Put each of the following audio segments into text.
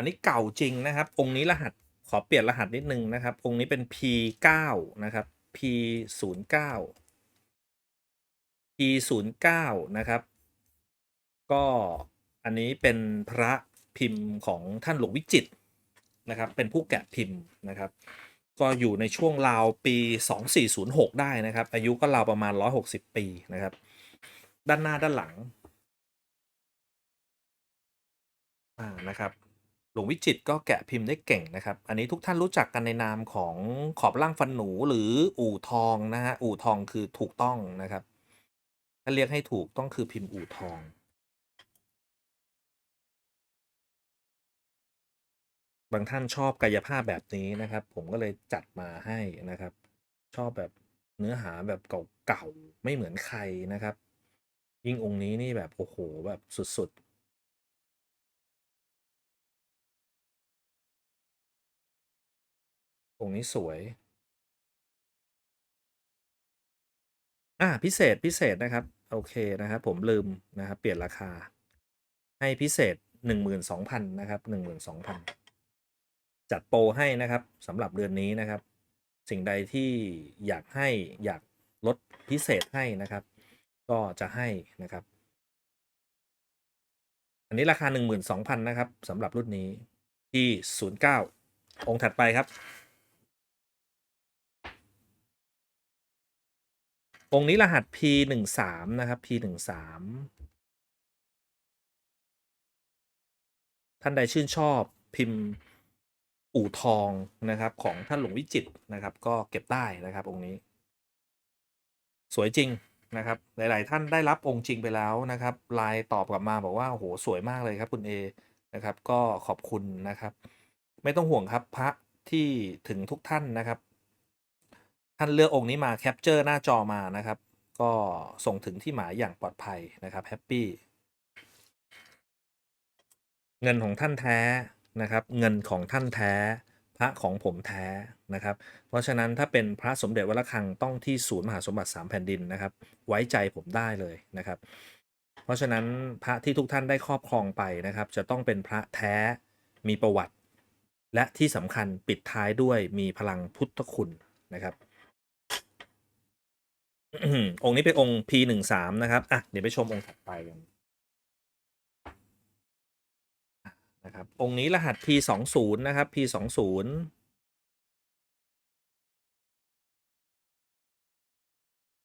อันนี้เก่าจริงนะครับ องค์นี้รหัสขอเปลี่ยนรหัสนิดนึงนะครับ องค์นี้เป็น P9 นะครับ P09 P09 นะครับ ก็อันนี้เป็นพระพิมพ์ของท่านหลวงวิจิตนะครับ เป็นผู้แกะพิมพ์นะครับ ก็อยู่ในช่วงราวปี 2406 ได้นะครับ อายุก็ราวประมาณ 160 ปีนะครับ ด้านหน้าด้านหลัง อ่านะครับ หลวงวิจิตก็แกะพิมพ์ได้เก่งนะครับ อันนี้ทุกท่านรู้จักกันในนามของขอบล่างฟันหนูหรืออู่ทองนะฮะ อู่ทองคือถูกต้องนะครับ ถ้าเรียกให้ถูกต้องคือพิมพ์อู่ทอง บางท่านชอบกายภาพแบบนี้นะครับ ผมก็เลยจัดมาให้นะครับ ชอบแบบเนื้อหาแบบเก่าๆไม่เหมือนใครนะครับ ยิ่งองค์นี้นี่แบบโอ้โหแบบสุดๆ องนี้สวย อ่าพิเศษพิเศษนะครับ โอเคนะครับ ผมลืมนะครับ เปลี่ยนราคา ให้พิเศษ 12,000นะครับ12,000 จัดโปรให้นะครับสำหรับเดือนนี้นะครับ สิ่งใดที่อยากให้อยากลดพิเศษให้นะครับ ก็จะให้นะครับ อันนี้ราคา 12,000นะครับสำหรับรุ่นนี้ที่ 09 องค์ถัดไปครับ องค์นี้รหัส P13 นะครับ P13 ท่านใดชื่นชอบพิมพ์อู่ทองนะครับของท่านหลวงวิจิตนะครับ ก็เก็บได้นะครับองค์นี้ สวยจริงนะครับ หลาย ๆ ท่านได้รับองค์จริงไปแล้วนะครับไลน์ตอบกลับมาบอกว่าโอ้โหสวยมากเลยครับคุณเอนะครับ ก็ขอบคุณนะครับ ไม่ต้องห่วงครับพระที่ถึงทุกท่านนะครับ ท่านเลือกองค์นี้มาแคปเจอร์หน้าจอมานะครับ ก็ส่งถึงที่หมายอย่างปลอดภัยนะครับแฮปปี้เงินของท่านแท้นะครับ เงินของท่านแท้ พระของผมแท้นะครับ เพราะฉะนั้นถ้าเป็นพระสมเด็จวัดระฆังต้องที่ศูนย์มหาสมบัติสามแผ่นดินนะครับ ไว้ใจผมได้เลยนะครับ เพราะฉะนั้นพระที่ทุกท่านได้ครอบครองไปนะครับ จะต้องเป็นพระแท้มีประวัติ และที่สำคัญปิดท้ายด้วยมีพลังพุทธคุณนะครับ องค์นี้เป็นองค์ P13 นะครับอะเดี๋ยวไปชมองค์ถัดไปกันนะครับองค์นี้รหัส P20 นย์นะครับ P20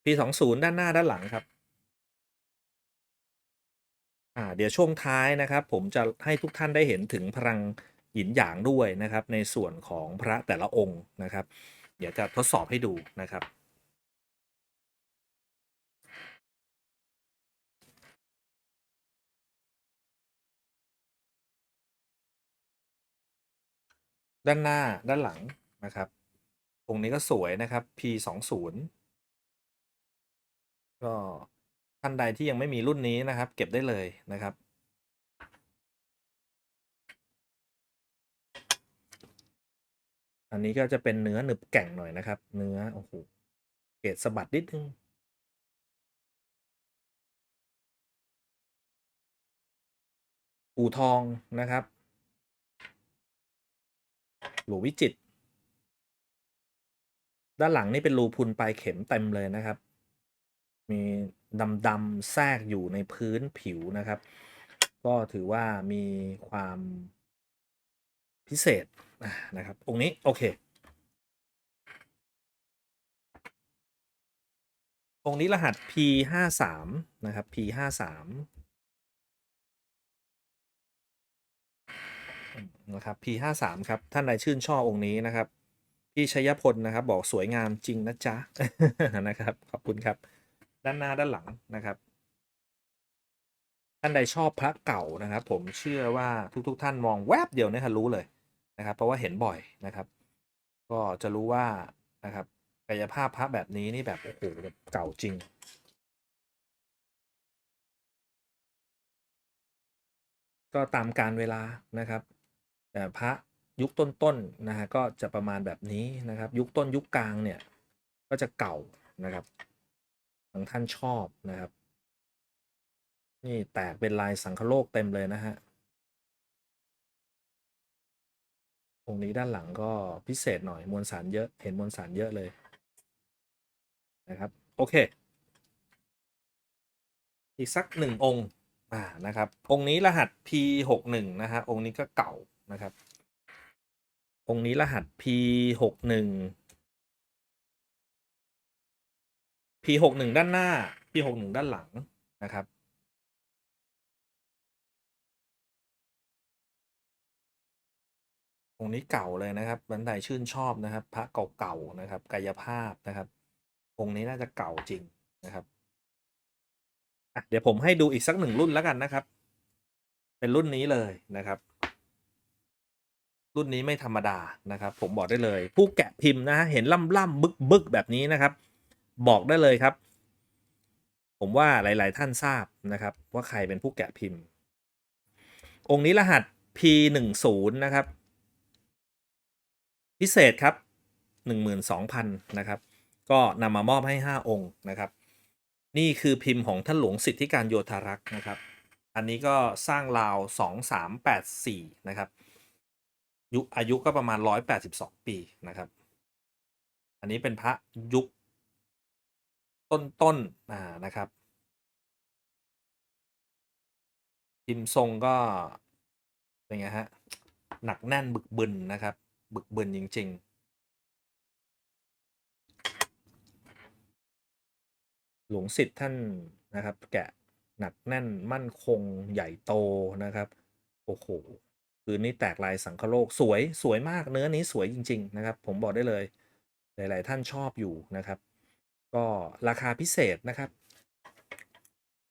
P20 ด้านหน้าด้านหลังครับ อ่า เดี๋ยวช่วงท้ายนะครับ ผมจะให้ทุกท่านได้เห็นถึงพลังหยินหยางด้วยนะครับ ในส่วนของพระแต่ละองค์นะครับ เดี๋ยวจะทดสอบให้ดูนะครับ ด้านหน้าด้านหลังนะครับองค์นี้ก็สวยนะครับ P20 ก็ท่านใดที่ยังไม่มีรุ่นนี้นะครับ เก็บได้เลยนะครับ อันนี้ก็จะเป็นเนื้อหนึบแก่งหน่อยนะครับ เนื้อโอ้โหเกรดสะบัดนิดนึงอู่ทองนะครับ หลวงวิจิต ด้านหลังนี่เป็นรูพุนปลายเข็มเต็มเลยนะครับ มีดำๆแทรกอยู่ในพื้นผิวนะครับ ก็ถือว่ามีความพิเศษนะครับ องค์นี้ โอเค องค์นี้รหัส P53 นะครับ P53 นะครับ P53 ครับ ท่านใดชื่นชอบองค์นี้นะครับ พี่ชัยพลนะครับ บอกสวยงามจริงนะจ๊ะนะครับ ขอบคุณครับ ด้านหน้าด้านหลังนะครับ ท่านใดชอบพระเก่านะครับ ผมเชื่อว่าทุกๆทท่านมองแวบเดียวเนี่ยรู้เลยนะครับ เพราะว่าเห็นบ่อยนะครับ ก็จะรู้ว่านะครับกายภาพพระแบบนี้นี่แบบโอ้โหแบบเก่าจริงก็ตามการเวลานะครับ พระยุคต้นๆนะฮะก็จะประมาณแบบนี้นะครับ ยุคต้นยุคกลางเนี่ยก็จะเก่านะครับบางท่านชอบนะครับ นี่แตกเป็นลายสังคโลกเต็มเลยนะฮะองค์นี้ด้านหลังก็พิเศษหน่อยมวลสารเยอะเห็นมวลสารเยอะเลยนะครับ โอเค อีกสักหนึ่งองค์อ่านะครับ องค์นี้รหัส P หกหนึ่งนะฮะองค์นี้ก็เก่า นะครับ องค์นี้รหัส P หกหนึ่ง P หกหนึ่งด้านหน้า P หกหนึ่งด้านหลังนะครับองค์นี้เก่าเลยนะครับบันไดชื่นชอบนะครับ พระเก่าๆนะครับ กายภาพนะครับ องค์นี้น่าจะเก่าจริงนะครับเดี๋ยวผมให้ดูอีกสักหนึ่งรุ่นแล้วกันนะครับ เป็นรุ่นนี้เลยนะครับ รุ่นนี้ไม่ธรรมดานะครับ ผมบอกได้เลย ผู้แกะพิมพ์นะฮะเห็นล่ำล่ำบึกบึกแบบนี้นะครับ บอกได้เลยครับ ผมว่าหลาย ๆ ท่านทราบนะครับ ว่าใครเป็นผู้แกะพิมพ์ องค์นี้รหัส P10 นะครับ พิเศษครับ 12,000 นะครับ ก็นำมามอบให้ 5 องค์นะครับ นี่คือพิมพ์ของท่านหลวงสิทธิการโยธารักษ์นะครับ อันนี้ก็สร้างราว 2384 นะครับ ยุอายุก็ประมาณ182ปีนะครับ อันนี้เป็นพระยุคต้นๆอ่านะครับพิมพ์ทรงก็เป็นไงฮะหนักแน่นบึกบึนนะครับ บึกบึนจริง ๆ หลวงสิทธิ์ท่านนะครับ แกะหนักแน่นมั่นคงใหญ่โตนะครับ โอ้โห คือนี่แตกลายสังคโลกสวยสวยมากเนื้อนี้สวยจริง ๆ นะครับ ผมบอกได้เลย หลาย ๆ ท่านชอบอยู่นะครับ ก็ราคาพิเศษนะครับ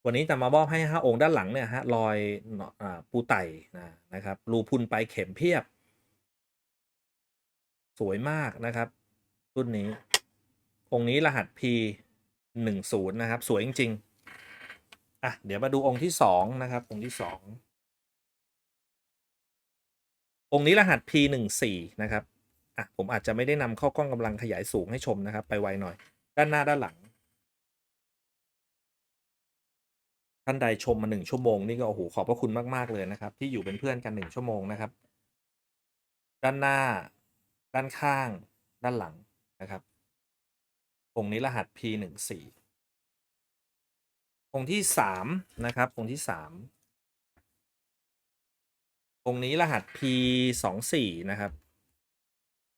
วันนี้จะมามอบให้ห้าองค์ด้านหลังเนี่ยฮะรอยอปูไต่นะนะครับรูพุนไปเข็มเพียบ สวยมากนะครับ รุ่นนี้ องค์นี้รหัส P หนึ่งศูนย์นะครับ สวยจริงๆอะเดี๋ยวมาดูองค์ที่สองนะครับ องค์ที่ส องค์นี้รหัส P หนึ่งสี่นะครับอะผมอาจจะไม่ได้นำเข้ากล้องกำลังขยายสูงให้ชมนะครับ ไปไวหน่อย ด้านหน้าด้านหลัง ท่านใดชมมาหนึ่งชั่วโมงนี่ก็โอ้โหขอบพระคุณมากๆเลยนะครับ ที่อยู่เป็นเพื่อนกันหนึ่งชั่วโมงนะครับ ด้านหน้า ด้านข้าง ด้านหลังนะครับองค์นี้รหัส P หนึ่งสี่องค์ที่สามนะครับองค์ที่สาม องค์นี้รหัส P สองสี่นะครับ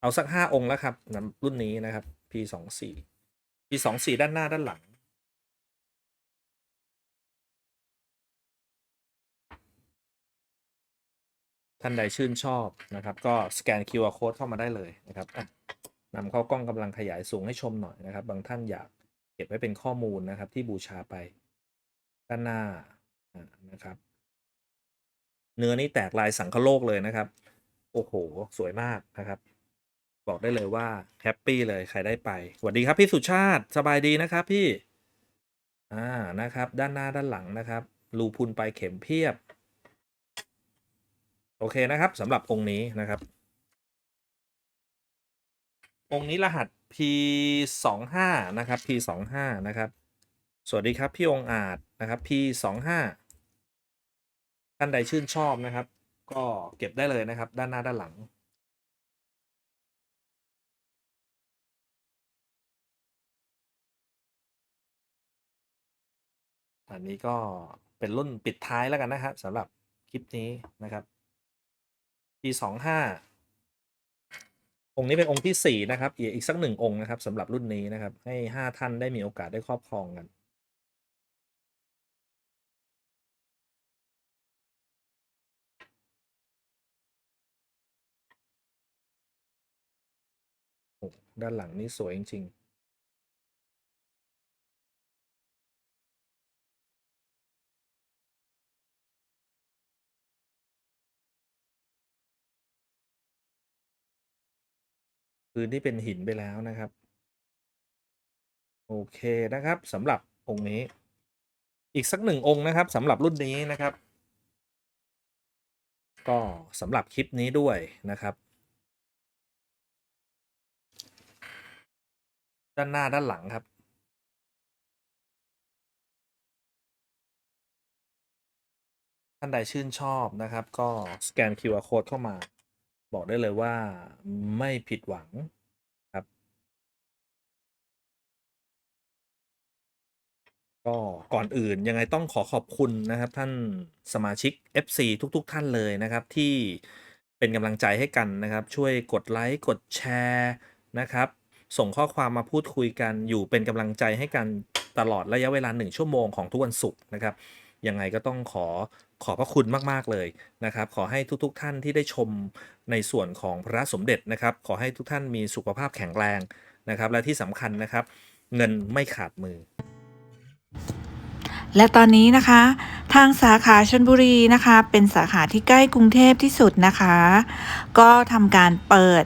เอาสักห้าองค์แล้วครับนรุ่นนี้นะครับ P สองสี่ P สองสี่ด้านหน้าด้านหลัง ท่านใดชื่นชอบนะครับ ก็สแกน QR code เข้ามาได้เลยนะครับนำเข้ากล้องกำลังขยายสูงให้ชมหน่อยนะครับ บางท่านอยากเก็บไว้เป็นข้อมูลนะครับ ที่บูชาไปด้านหน้านะครับ เนื้อนี่แตกลายสังคโลกเลยนะครับ โอ้โห สวยมากนะครับ บอกได้เลยว่าแฮปปี้เลยใครได้ไปสวัสดีครับพี่สุชาติสบายดีนะครับพี่ อ่านะครับ ด้านหน้าด้านหลังนะครับรูพุนไปเข็มเพียบ โอเคนะครับสำหรับองค์นี้นะครับ องค์นี้รหัส P สองห้านะครับ P สองห้านะครับ สวัสดีครับพี่องอาจนะครับ P สองห้า ท่านใดชื่นชอบนะครับ ก็เก็บได้เลยนะครับ ด้านหน้าด้านหลัง อันนี้ก็เป็นรุ่นปิดท้ายแล้วกันนะครับสำหรับคลิปนี้นะครับปีสองห้าองค์นี้เป็นองค์ที่สี่นะครับอีกอีกสักหนึ่งองค์นะครับสำหรับรุ่นนี้นะครับ ให้ห้าท่านได้มีโอกาสได้ครอบครองกัน ด้านหลังนี่สวยจริงๆพื้นที่เป็นหินไปแล้วนะครับ โอเคนะครับสำหรับองค์นี้ อีกสักหนึ่งองค์นะครับสำหรับรุ่นนี้นะครับ ก็สำหรับคลิปนี้ด้วยนะครับ ด้านหน้าด้านหลังครับท่านใดชื่นชอบนะครับ ก็สแกน QR code เข้ามา บอกได้เลยว่าไม่ผิดหวังครับ ก็ก่อนอื่นยังไงต้องขอขอบคุณนะครับ ท่านสมาชิก FC ทุกๆท่านเลยนะครับที่เป็นกำลังใจให้กันนะครับ ช่วยกดไลค์กดแชร์นะครับ ส่งข้อความมาพูดคุยกันอยู่เป็นกำลังใจให้กันตลอดระยะเวลา 1 ชั่วโมงของทุกวันศุกร์นะครับยังไงก็ต้องขอขอบพระคุณมาก ๆ เลยนะครับ ขอให้ทุกๆท่านที่ได้ชมในส่วนของพระสมเด็จนะครับ ขอให้ทุกท่านมีสุขภาพแข็งแรงนะครับ และที่สำคัญนะครับ เงินไม่ขาดมือ และตอนนี้นะคะ ทางสาขาชนบุรีนะคะ เป็นสาขาที่ใกล้กรุงเทพที่สุดนะคะ ก็ทำการเปิด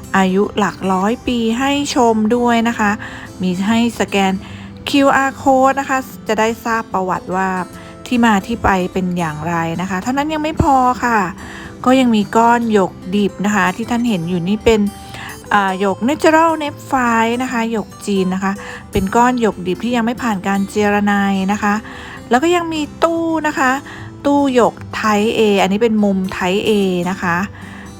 อายุหลักร้อยปีให้ชมด้วยนะคะ มีให้สแกน QR code นะคะ จะได้ทราบประวัติว่าที่มาที่ไปเป็นอย่างไรนะคะ เท่านั้นยังไม่พอค่ะ ก็ยังมีก้อนหยกดิบนะคะ ที่ท่านเห็นอยู่นี่เป็นหยก natural n e p h i l e นะคะหยกจีนนะคะ เป็นก้อนหยกดิบที่ยังไม่ผ่านการเจรไนายนะคะ แล้วก็ยังมีตู้นะคะ ตู้หยกไทย A อันนี้เป็นมุมไทย A นะคะ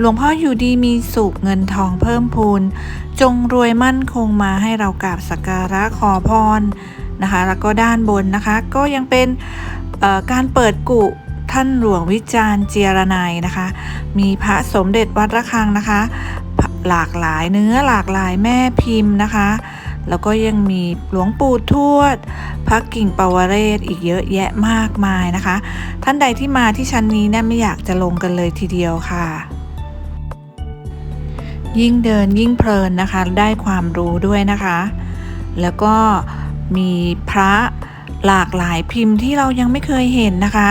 หลวงพ่ออยู่ดีมีสุขเงินทองเพิ่มพูน จงรวยมั่นคงมาให้เรากราบสักการะขอพรนะคะ แล้วก็ด้านบนนะคะ ก็ยังเป็นการเปิดกุท่านหลวงวิจารณ์เจียรนายนะคะ มีพระสมเด็จวัดระฆังนะคะ หลากหลายเนื้อหลากหลายแม่พิมพ์นะคะ แล้วก็ยังมีหลวงปู่ทวด พระกิ่งปวเรศอีกเยอะแยะมากมายนะคะ ท่านใดที่มาที่ชั้นนี้เนี่ยไม่อยากจะลงกันเลยทีเดียวค่ะ ยิ่งเดินยิ่งเพลินนะคะ ได้ความรู้ด้วยนะคะ แล้วก็มีพระหลากหลายพิมพ์ที่เรายังไม่เคยเห็นนะคะ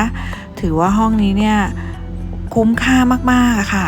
ถือว่าห้องนี้เนี่ยคุ้มค่ามากๆอะค่ะ